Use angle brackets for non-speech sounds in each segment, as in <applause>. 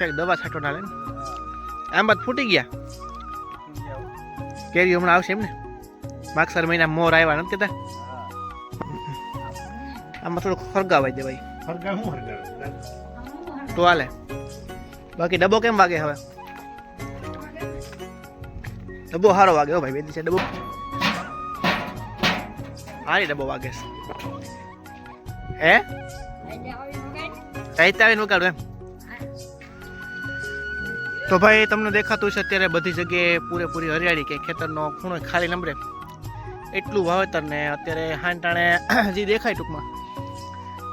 છે દવા છાંટો ના? લે બાદ ફૂટી ગયા. કેરી હમણાં આવશે એમ ને માગસર મહિના મોર આવ્યા નથી કહેતા આમાં થોડુંક ફરગાવાઈ દે ભાઈ. તો હાલે. બાકી ડબ્બો કેમ વાગે હવે? ડબ્બો સારો વાગે હો ભાઈ બે દિવસે ડબ્બો. હારી ડબ્બો વાગે છે. હે? સાહિત્ય આવીને વગાડું એમ. તો ભાઈ, તમને દેખાતું છે અત્યારે બધી જગ્યાએ પૂરેપૂરી હરિયાળી કે ખેતરનો ખૂણો ખાલી નંબરે. એટલું વાવેતર ને અત્યારે હાંટાણે જે દેખાય ટૂંકમાં.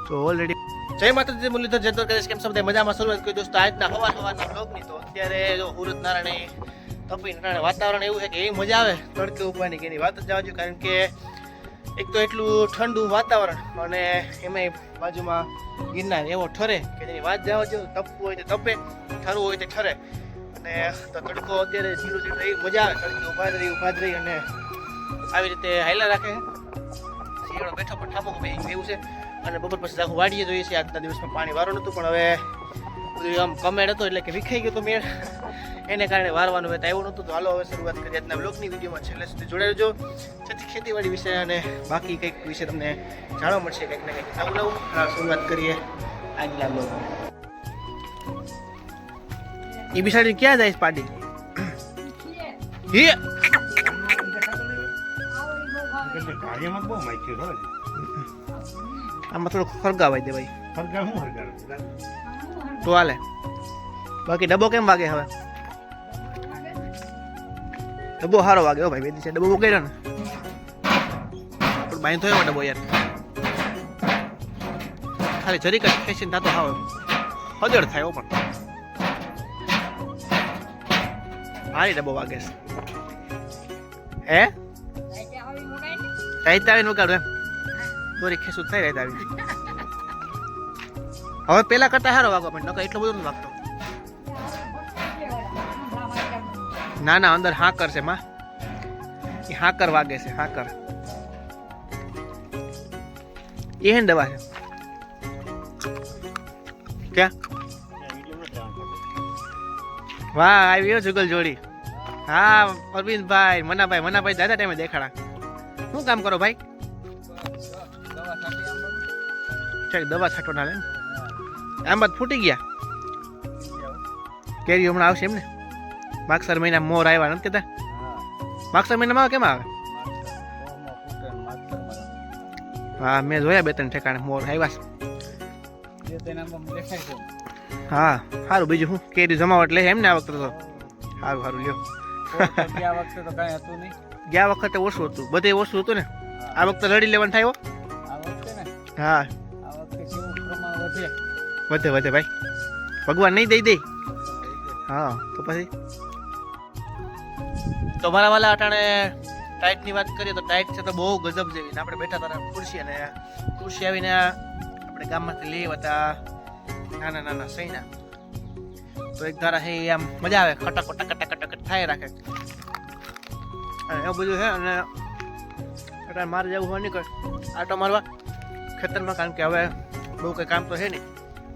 તો ઓલરેડી જય માતાજી મુરલીધર જય દ્વારકાધીશ, કેમ છો મજામાં? શરૂઆત કરી દોસ્તો, આજના હવા હવાનો બ્લોગની તો અત્યારે જો હુરત નારાયણ, તપી નારાયણ વાતાવરણ એવું છે કે એવી મજા આવે, તડકે ઉપવાની કે એની વાત જ જવા જોઈએ કારણ કે એક તો એટલું ઠંડુ વાતાવરણ અને એમાંય બાજુમાં ગિરનાર એવો ઠરે કે જેની વાત જવા જોઈએ તપવું હોય તો તપે, ઠરવું હોય તો ઠરે. અને તો તડકો અત્યારે ઝીરો ઝીરો રહી, મજા આવે. તડકી ઊભા રહી ઊભા રહી અને આવી રીતે હાયલા રાખે. શિયાળો બેઠો પણ ઠાપો ભાઈ એવું છે. અને બપોર પછી આખું વાડીએ જોઈએ છીએ. આજના દિવસમાં પાણી વારો નહોતું પણ હવે આમ કમેડ હતો એટલે કે વિખાઈ ગયો તો મેળ. એને કારણે વારવાનું તો આવ્યું નહોતું. તો હાલો હવે શરૂઆત કરીએ આજના બ્લોગની વિડીયોમાં. છેલ્લે સુધી જોડાઈ જેથી ખેતીવાડી વિશે અને બાકી કંઈક વિશે તમને જાણવા મળશે, કંઈક ને કંઈક નવું નવું શરૂઆત કરીએ આજના બ્લોગ એ બિસાડી ક્યાં જાય પાડી? આમાં થોડું ખરગાવાય દે ભાઈ. તો હાલે. બાકી ડબ્બો કેમ વાગે હવે? ડબ્બો સારો વાગે હો ભાઈ, બે દિવસે ડબ્બો કર્યો ને. પણ બાઈ થયો ડબ્બો યાર. ખાલી જરીક જ ખેંચીને થતો હાવ હજળ થાય પણ. હારી ડબ્બો વાગે છે હે સાહિત્ય આવીને વગાડું એમ દોરી ખેસું થઈ રહેતા આવી હવે પેલા કરતા સારો વાગો પણ નકર એટલો બધો નથી વાગતો ના ના અંદર હાકર છે માં એ હાકર વાગે છે હાકર એ હેન દવા છે ક્યાં વાહ આવ્યો જુગલ જોડી હા અરવિંદભાઈ મનાભાઈ મનાભાઈ દાદા ટાઈમે દેખાડા. શું કામ કરો ભાઈ? છે દવા છાંટો ના. આમ બાદ ફૂટી ગયા? કેરી હમણાં આવશે એમ ને માગસર મહિના મોર આવ્યા નથી કહેતા માગસર મહિનામાં કેમ આવે? હા, મેં જોયા બે ત્રણ ઠેકાણે મોર આવ્યા હા, સારું, બીજું શું? કેરી જમાવટ લે એમ ને આ વખતે તો. સારું સારું, લ્યો. ગયા વખતે ઓછું હતું. બધે ઓછું હતું ને? આ વખતે લડી લેવાનું થાય હો. વધે. વધે ભાઈ. ભગવાન નહીં દઈ દે. હા તો પછી? તો મારા વાલા અટાણે ટાઈટની વાત કરીએ તો ટાઈટ છે તો બહુ ગજબ જેવી ને આપણે બેઠા હતા ખુરશી અને ખુરશી આવીને આપણે ગામમાંથી લઈ હતા નાના નાના સૈના. તો એક ધારા હે આમ મજા આવે. ખટક ખટક ખટક થાય રાખે. એવું બધું છે અને અટાણે મારે જવું હોય નીકળ. આટો મારવા ખેતરમાં કારણ કે હવે બહુ કંઈ કામ તો છે નહીં.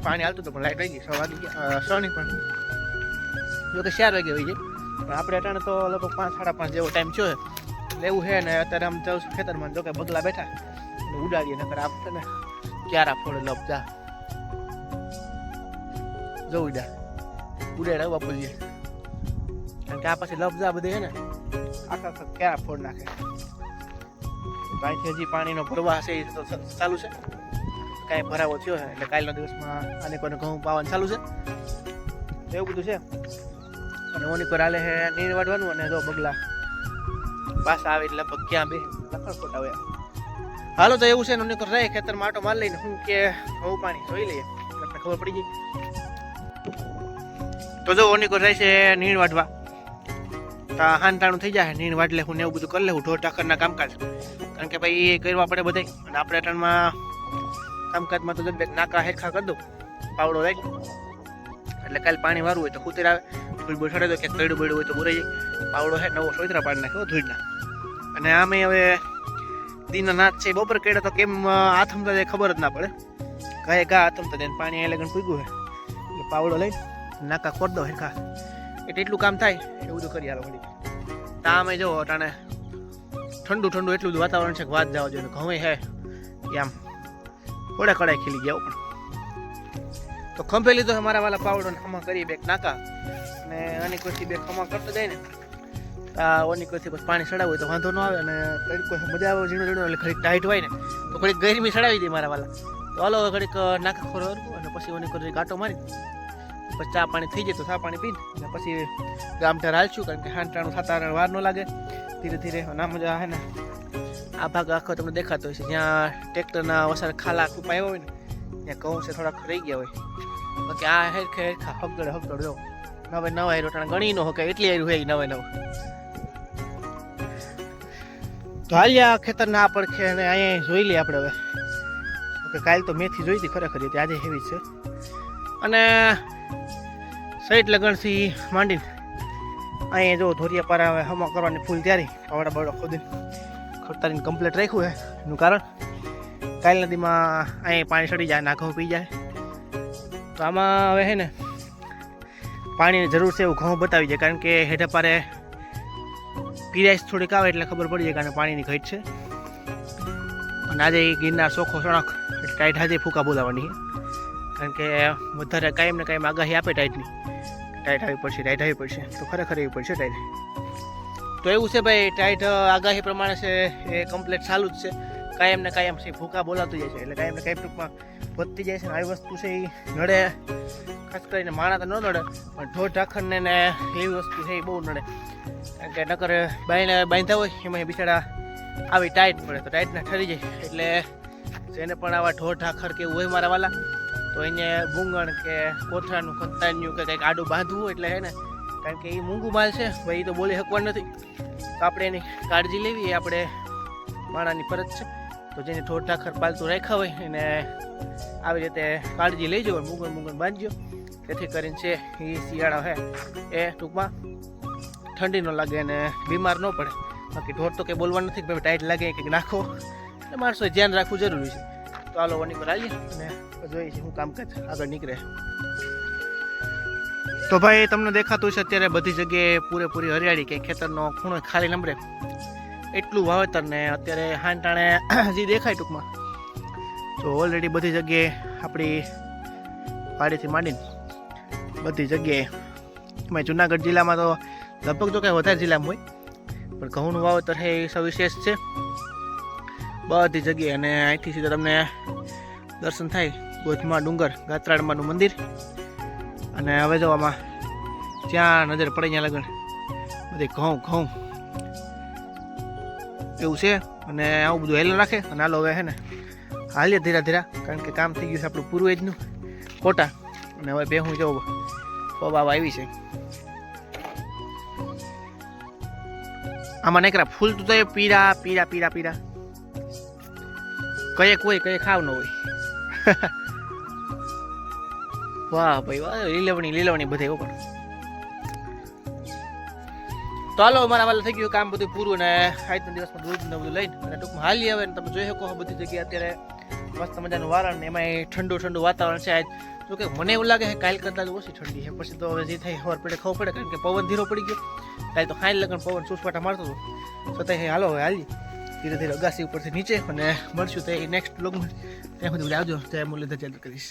પાણી હાલતું હતું પણ લાઈટ આવી ગઈ છ વાગી ગયા. છ નહીં પણ. જો કે ચાર વાગે હોય જાય પણ આપણે અટાણે તો લગભગ પાંચ સાડા પાંચ જેવો ટાઈમ થયો છે. લેવું છે ને અત્યારે આમ જાઉં છું ખેતરમાં જો કે બગલા બેઠા એટલે ઉડાડીએ નકર આપશે ને ક્યારે ફોડે જવું જા ઉડા ઉડાડ બાપુજી કારણ કે આ પછી લફજા બધી ને, આખા આખા ક્યારા ફોડ નાખે? અહીંથી હજી પાણીનો પ્રવાહ છે એ તો ચાલુ છે. કાંઈ ભરાવો થયો છે એટલે કાલના દિવસમાં આને કોઈને ઘઉં પાવાનું ચાલુ છે. એવું બધું છે. અને ઓની પર હાલે છે નીર વાટવાનું અને જો બગલા. પાછા આવે એટલે લગભગ ક્યાં બે? લખણ ખોટા હોય. હાલો તો એવું છે ને ઓની રહે, ખેતરમાં આટો માર લઈને હું કે ઘઉં પાણી જોઈ લઈએ. એટલે ખબર પડી ગઈ? તો જો ઓની રહે છે નીણ વાટવા તો હાનતાણું થઈ જાય નીણ વાટલે હું ને એવું બધું કરી લેવું, ઢોર ટાકરના કામકાજ. કારણ કે ભાઈ, એ કરવા પડે બધે અને આપણે અટાણમાં કામકાજમાં તો જગ નાકા હેખા કરી દઉં, પાવડો રાખ એટલે કાલે પાણી વારવું હોય તો કુતર આવે ધૂળ બૂળ છોડે તો તળડું બળ્યું હોય તો બુરાઈ જાય. પાવડો હે, નવો સોયતરા પાડી નાખ્યો ધૂળના અને આમે હવે દીના નાચ છે બપોર કેડે તો કેમ આથમતા જાય ખબર જ ના પડે. ગાય ગા આથમતા જાય પાણી એ લગન પૂગ્યું હે. એટલે પાવડો લઈ નાકા ખોદ દો હેરખા એટલું કામ થાય, એવું બધું કરી હાલો વળી. તા અમે જો અટાણે ઠંડુ ઠંડુ એટલું બધું વાતાવરણ છે કે વાત જવા જોઈએ ઘઉં હે, એ આમ થોડા કડાઈ ખીલી ગયા પણ. તો ખંભે લીધો છે મારા વાલા પાવડો ખમા કરી બે નાકા. અને આની કોઈથી બે ખમા કરતો જાય ને ઓની કોઈથી પછી પાણી ચડાવવું તો વાંધો ન આવે અને તડકો મજા આવે, ઝીણો ઝીણો એટલે ઘડીક ટાઈટ હોય ને, તો ઘડીક ગરમી ચડાવી દે મારા વાલા. તો હાલો ઘડીક નાકા ખોરો અને પછી ઓની કોઈ કાંટો મારી. પછી ચા પાણી થઈ જાય તો ચા પાણી પીને અને પછી ગામ ઠેર હાલશું કારણ કે હાંટાણું થતા વાર ન લાગે. ધીરે ધીરે ના મજા આવે ને, આ ભાગ આખો તમને દેખાતો હોય છે. જ્યાં ટ્રેક્ટરના વસાર ખાલા ખૂપાયા હોય ને, ત્યાં ઘઉં છે થોડાક રહી ગયા હોય. બાકી આ હેરખે હેરખા હગદડ હગડ જો. નવે નવા હેરો ગણી નો કે એટલી હેરું હોય નવે નવ. તો હાલ્યા ખેતરના આ પડખે અને અહીંયા જોઈ લઈએ આપણે હવે. ઓકે, કાલ તો મેથી જોઈ હતી ખરેખર હતી આજે હેવી છે. અને સાઈડ લગણથી માંડીને અહીંયા જો ધોરિયા પારા હવે હમ કરવાની ફૂલ તૈયારી. પાવડા બાવડા ખોદીને ખડતારીને કમ્પ્લીટ રાખ્યું છે. એનું કારણ કાલ નદીમાં અહીંયા પાણી સડી જાય ના ઘઉં પી જાય. તો આમાં હવે છે ને પાણીની જરૂર છે એવું ઘઉં બતાવી જાય કારણ કે હેઠે પારે પીરાઈશ થોડીક આવે એટલે ખબર પડી જાય કારણ કે પાણીની ઘટ છે. અને આજે ગિરનાર ચોખ્ખો સણક એટલે ટાઈટ હાજે ફૂકા બોલાવવાની છે. કારણ કે વધારે કાયમ ને કાયમ આગાહી આપે ટાઈટની ટાઈટ આવી પડશે, ટાઈટ આવી પડશે. તો ખરેખર એવી પડશે ટાઈટ. તો એવું છે ભાઈ, ટાઈટ આગાહી પ્રમાણે છે, એ કમ્પ્લેટ ચાલુ જ છે. કાયમ ને કાયમ છે ભૂકા બોલાતું જાય છે. એટલે કાયમ ને કાયમ ટૂંકમાં વધતી જાય છે ને, આવી વસ્તુ છે એ નડે. ખાસ કરીને માણા તો ન નડે, પણ ઢોર ઢાખરને ને એવી વસ્તુ છે એ બહુ નડે. કારણ કે નકર બાઈને બાંધતા હોય, એમાં બિચારા આવી ટાઈટ પડે, તો ટાઈટના ઠરી જાય. એટલે જેને પણ આવા ઢોર ઢાખર કે હોય મારા વાલા તો એને મૂંગણ કે કોથળાનું ખતાન્યું કે કંઈક આડું બાંધવું એટલે હે ને, કારણ કે એ મૂંગું માલ છે ભાઈ તો બોલી શકવાનું નથી. તો આપણે એની કાળજી લેવી, એ આપણે માણાની ફરજ છે. તો જેને ઠોર ઠાખર પાલતું રાખ્યા હોય એને આવી રીતે કાળજી લઈ જવો મૂંગણ મૂંગણ બાંધજો. જેથી કરીને છે, એ શિયાળો છે એ ટૂંકમાં ઠંડી ન લાગે અને બીમાર ન પડે. બાકી ઢોર તો કંઈ બોલવાનું નથી કે ભાઈ ટાઈટ લાગે કંઈક નાખો. એટલે માણસોએ ધ્યાન રાખવું જરૂરી છે. તો હાલો વની પર આવીએ અને જોઈએ શું હું કામકાજ આગળ નીકળે. તો ભાઈ તમને દેખાતું છે અત્યારે બધી જગ્યાએ પૂરેપૂરી હરિયાળી કે ખેતરનો ખૂણો ખાલી નંબરે. એટલું વાવેતર ને અત્યારે હાંટાણે <clears throat> જે દેખાય ટૂંકમાં. તો ઓલરેડી બધી જગ્યાએ આપણી વાડીથી માંડીને બધી જગ્યાએ એમાં જુનાગઢ જિલ્લામાં તો લગભગ તો કંઈ વધારે જિલ્લામાં હોય પણ ઘઉંનું વાવેતર છે એ સવિશેષ છે. બધી જગ્યાએ અને અહીંથી સીધા તમને દર્શન થાય ગોધમાં ડુંગર, ગાત્રાળમાનું મંદિર. અને હવે જો આમાં જ્યાં નજર પડે ત્યાં લગન. બધી ઘઉં ઘઉં. એવું છે. અને આવું બધું હેલું રાખે. અને હાલો હવે હે ને હાલીએ ધીરા ધીરા. કારણ કે કામ થઈ ગયું છે આપણું પૂરું એજનું. ખોટા. અને હવે બે હું જવું આવા આવી છે. આમાં નેકરા ફૂલ તો પીરા પીરા પીરા પીરા કયે કોઈ કયે ખાવ ન હોય. <laughs> વાહ ભાઈ વાહ લીલવણી લીલવણી બધે ઉપર તો હાલો મારા વાલે થઈ ગયું કામ બધું પૂરું અને આજના દિવસમાં દૂધ ને બધું લઈને અને ટૂંકમાં હાલી આવે ને તમે જોઈ શકો બધી જગ્યાએ અત્યારે મસ્ત મજાનું વારણ ને એમાં ઠંડુ ઠંડુ વાતાવરણ છે આજ. જો કે મને એવું લાગે છે કાલ કરતાં તો ઓછી ઠંડી છે પછી તો હવે જે થાય ખબર પડે ખબર પડે કારણ કે પવન ધીરો પડી ગયો. કાલે તો ખાઈ લગન પવન સુસપાટા મારતો હતો. છતાં હાલો હવે હાલી ધીરે ધીરે અગાસી ઉપરથી નીચે અને મળશું તે નેક્સ્ટ બ્લોગમાં ત્યાં સુધી આવજો. ત્યાં મુલ્ય ચાલુ કરીશ